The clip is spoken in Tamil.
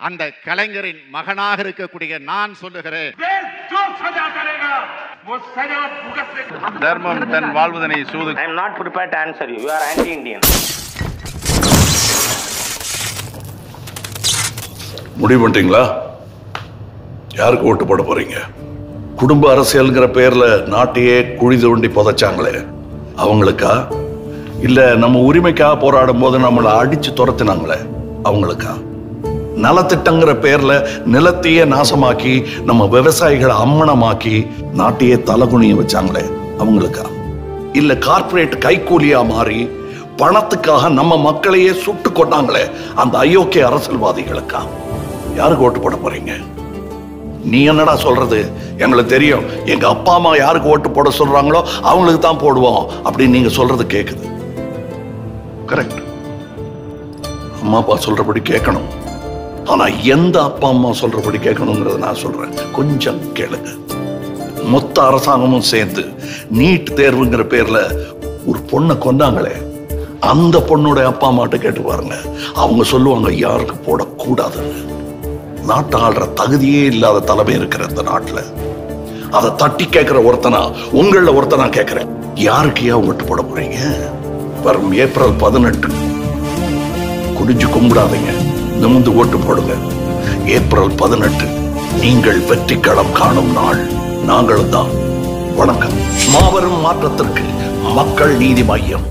அந்த கலைஞரின் மகனாக இருக்கக்கூடிய நான் சொல்லுகிறேன். தர்மம் தன் வாழ்வதனை சூது I am not prepared to answer you are anti Indian முடிவு பண்ணிட்டீங்களா? யாருக்கு ஓட்டு போட போறீங்க? குடும்ப அரசியல்ங்கிற பேர்ல நாட்டையே குழி தோண்டி புதைச்சாங்களே. அவங்களுக்கா? இல்ல நம்ம உரிமைக்காக போராடும் போது நம்மளை அடிச்சு துரத்தினாங்களே. அவங்களுக்கா? நலத்திட்டங்கிற பேர்ல நிலத்தையே நாசமாக்கி நம்ம விவசாயிகளை அம்மனமாக்கி நாட்டையே தலகுனிய வச்சாங்களே அவங்களுக்கா. இல்ல கார்பரேட் கைக்கூலியா மாறி பணத்துக்காக நம்ம மக்களையே சுட்டு கொண்டாங்களே அந்த அயோக்கிய அரசியல்வாதிகளுக்கா? யாருக்கு ஓட்டு போட போறீங்க? நீ என்னடா சொல்றது? எங்களுக்கு தெரியும். எங்க அப்பா அம்மா யாருக்கு ஓட்டு போட சொல்றாங்களோ அவங்களுக்கு தான் போடுவோம் அப்படின்னு நீங்க சொல்றது கேக்குது. கரெக்ட் அம்மா அப்பா சொல்றபடி கேட்கணும். ஆனா எந்த அப்பா அம்மா சொல்றபடி கேட்கணுங்கிறத நான் சொல்றேன். கொஞ்சம் கேளுங்க மொத்த அரசாங்கமும் சேர்ந்து நீட் தேர்வுங்கிற பேர்ல ஒரு பொண்ணை கொண்டாங்களே அந்த பொண்ணோட அப்பா அம்மாட்ட கேட்டு பாருங்க. அவங்க சொல்லுவாங்க யாருக்கு போடக்கூடாதுன்னு நாட்டை ஆள்ற தகுதியே இல்லாத தலைமை இருக்கிற இந்த நாட்டுல. அதை தட்டி கேட்கிற ஒருத்தனா உங்கள ஒருத்தனா கேட்கிறேன். யாருக்கு ஏன் ஓட்டு போட போறீங்க? வரும் ஏப்ரல் பதினெட்டு. குடிஞ்சு கும்பிடாதீங்க. நிமிந்து ஓட்டு போடுங்க. ஏப்ரல் பதினெட்டு நீங்கள் வெற்றி களம் காணும் நாள். நாங்களும் தான். வணக்கம். மாபெரும் மாற்றத்திற்கு மக்கள் நீதி மையம்.